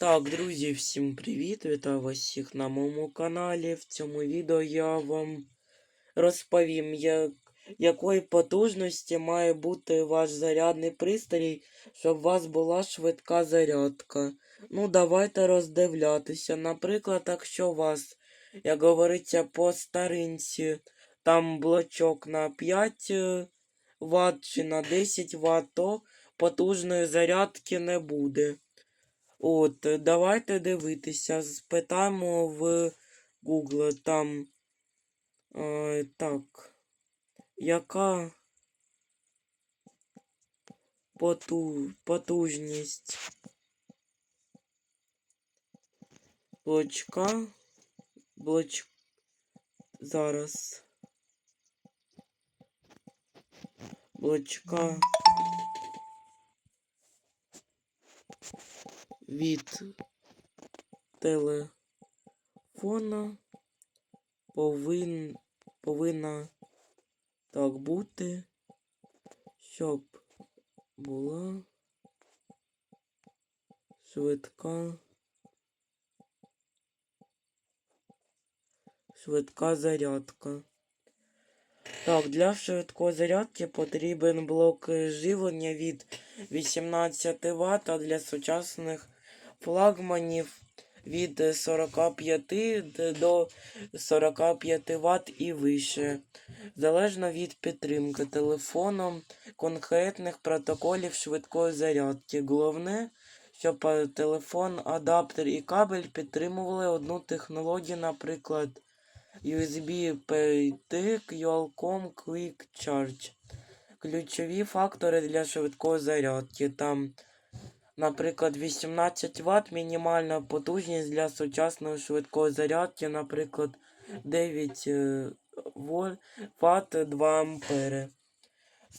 Так, друзі, всім привіт! Вітаю вас всіх на моєму каналі. В цьому відео я вам розповім, як, якої потужності має бути ваш зарядний пристрій, щоб у вас була швидка зарядка. Ну, давайте роздивлятися. Наприклад, якщо у вас, як говориться, по старинці, там блочок на 5 Вт чи на 10 Вт, то потужної зарядки не буде. От, е, давайте дивитися. Спитаємо в Google там. Е, так. Яка поту, потужність блочка? Блоч... Зараз. Блочка. Від телефона повин, повинна так бути, щоб була швидка швидка зарядка. Так, для швидкої зарядки потрібен блок живлення від 18 Вт, а для сучасних флагманів від 45 до 45 Вт і вище, залежно від підтримки телефоном конкретних протоколів швидкої зарядки. Головне, щоб е, телефон, адаптер і кабель підтримували одну технологію, наприклад. USB PD Qualcomm Quick Charge. Ключові фактори для швидкої зарядки. Там, наприклад, 18 Вт мінімальна потужність для сучасної швидкої зарядки, наприклад, 9 Вт 2 Ампери.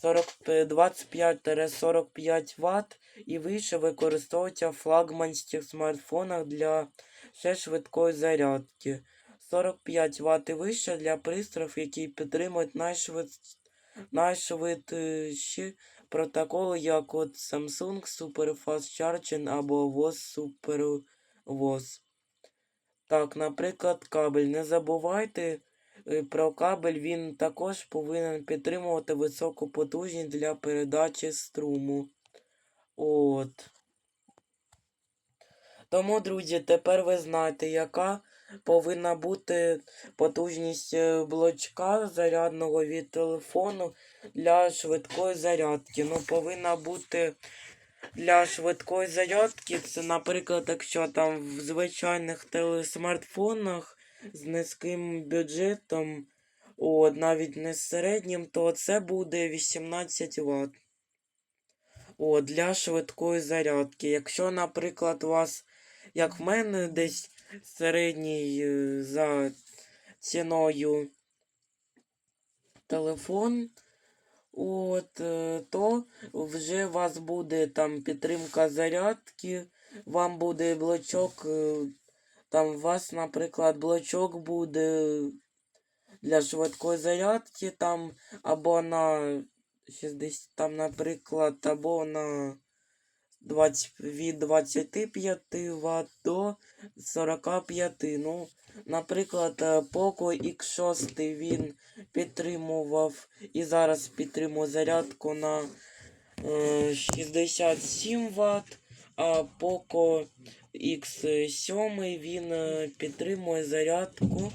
25-45 Вт і вище використовується в флагманських смартфонах для ще швидкої зарядки. 45 Вт і вище для пристроїв, які підтримують найшвид... найшвидші протоколи, як от Samsung Super Fast Charging або WOS Super WOS. Так, наприклад, кабель. Не забувайте е, про кабель, він також повинен підтримувати високу потужність для передачі струму. От. Тому, друзі, тепер ви знаєте, яка повинна бути потужність е, блочка зарядного від телефону для швидкої зарядки. Ну, повинна бути для швидкої зарядки. Це, наприклад, якщо там в звичайних телесмартфонах з низьким бюджетом, от, навіть не з середнім, то це буде 18 Вт. О, для швидкої зарядки. Якщо, наприклад, у вас, як в мене, десь середній е, за ціною телефон, от, е, то вже у вас буде там підтримка зарядки, вам буде блочок, е, там у вас, наприклад, блочок буде для швидкої зарядки, там або на 60, там, наприклад, або на 20, від 25 Вт до 45. Ну, наприклад, е, Poco X6 він підтримував і зараз підтримує зарядку на е, 67 Вт, а Poco X7 він е, підтримує зарядку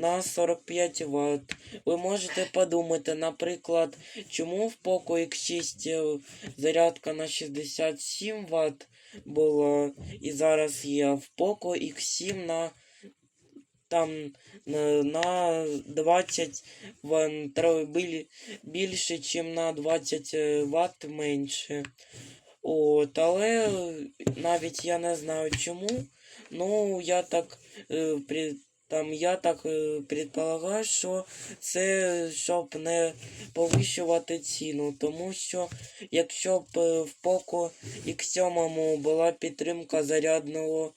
на 45 Вт. Ви можете подумати, наприклад, чому в Poco X6 е, зарядка на 67 Вт була і зараз є, в Poco X7 на там на, на 20 вон, тро- біль- більше, ніж на 20 Вт менше. От, але навіть я не знаю чому. Ну, я так е, при, там я так е, предполагаю, що це щоб не повищувати ціну. Тому що якщо б е, в Poco X7 була підтримка зарядного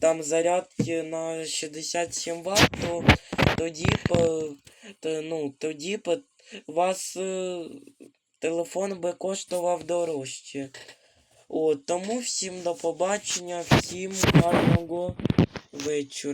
там зарядки на 67 Вт, то тоді б, е, то, ну, тоді б вас телефон би коштував дорожче. От, тому всім до побачення, всім гарного вечора.